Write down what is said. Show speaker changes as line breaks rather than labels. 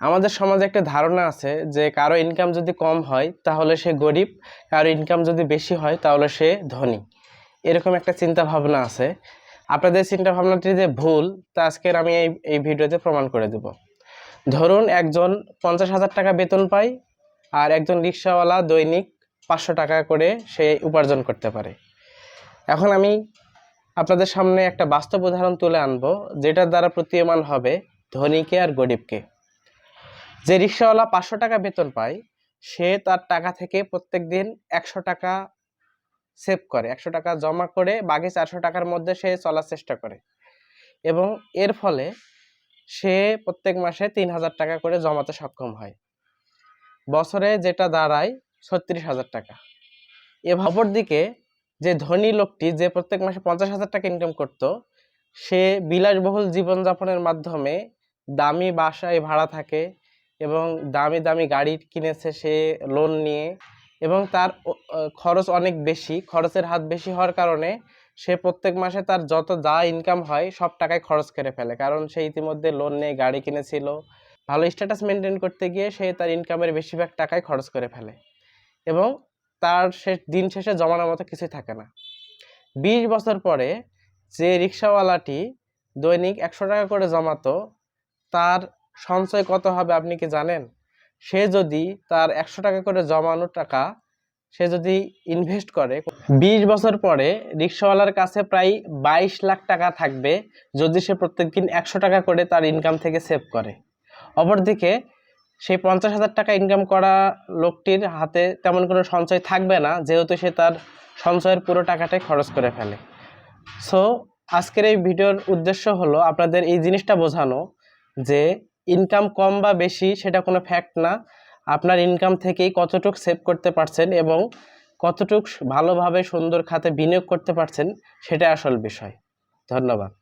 আমাদের সমাজে একটা ধারণা আছে যে কারও ইনকাম যদি কম হয়, তাহলে সে গরিব, কারও ইনকাম যদি বেশি হয়, তাহলে সে ধনী। এরকম একটা চিন্তা ভাবনা আছে। আপনাদের চিন্তা ভাবনাটি যে ভুল, তা আজকের আমি এই এই ভিডিওতে প্রমাণ করে দেব। ধরুন একজন পঞ্চাশ হাজার টাকা বেতন পায়, আর একজন রিক্সাওয়ালা দৈনিক পাঁচশো টাকা করে সে উপার্জন করতে পারে। এখন আমি আপনাদের সামনে একটা বাস্তব উদাহরণ তুলে আনব, যেটার দ্বারা প্রতীয়মান হবে ধনীকে আর গরিবকে। যে রিক্সাওয়ালা পাঁচশো টাকা বেতন পায়, সে তার টাকা থেকে প্রত্যেক দিন একশো টাকা সেভ করে। একশো টাকা জমা করে বাকি চারশো টাকার মধ্যে সে চলার চেষ্টা করে। এবং এর ফলে সে প্রত্যেক মাসে তিন হাজার টাকা করে জমাতে সক্ষম হয়। বছরে যেটা দাঁড়ায় ছত্রিশ হাজার টাকা। এবার অপরদিকে যে ধনী লোকটি যে প্রত্যেক মাসে পঞ্চাশ হাজার টাকা ইনকাম করত, সে বিলাসবহুল জীবনযাপনের মাধ্যমে দামি বাসায় ভাড়া থাকে এবং দামি দামি গাড়ি কিনেছে সে লোন নিয়ে এবং তার খরচ অনেক বেশি, খরচের হাত বেশি হওয়ার কারণে সে প্রত্যেক মাসে তার যত যা ইনকাম হয় সব টাকায় খরচ করে ফেলে। কারণ সে ইতিমধ্যে লোন নিয়ে গাড়ি কিনেছিল। ভালো স্ট্যাটাস মেনটেন করতে গিয়ে সে তার ইনকামের বেশিরভাগ টাকায় খরচ করে ফেলে এবং তার শেষ দিন শেষে জমানোর মতো কিছুই থাকে না। বিশ বছর পরে যে রিক্সাওয়ালাটি দৈনিক একশো টাকা করে জমাতো, তার সঞ্চয় কত হবে আপনি কি জানেন? সে যদি তার একশো টাকা করে জমানো টাকা সে যদি ইনভেস্ট করে, বিশ বছর পরে রিক্সাওয়ালার কাছে প্রায় বাইশ লাখ টাকা থাকবে যদি সে প্রত্যেকদিন একশো টাকা করে তার ইনকাম থেকে সেভ করে। অপরদিকে সেই পঞ্চাশ হাজার টাকা ইনকাম করা লোকটির হাতে তেমন কোনো সঞ্চয় থাকবে না, যেহেতু সে তার সঞ্চয়ের পুরো টাকাটাই খরচ করে ফেলে। সো আজকের এই ভিডিওর উদ্দেশ্য হলো আপনাদের এই জিনিসটা বোঝানো যে ইনকাম কম বা বেশি সেটা কোনো ফ্যাক্ট না। আপনার ইনকাম থেকেই কতটুক সেভ করতে পারছেন এবং কতটুক ভালোভাবে সুন্দর খাতে বিনিয়োগ করতে পারছেন সেটা আসল বিষয়। ধন্যবাদ।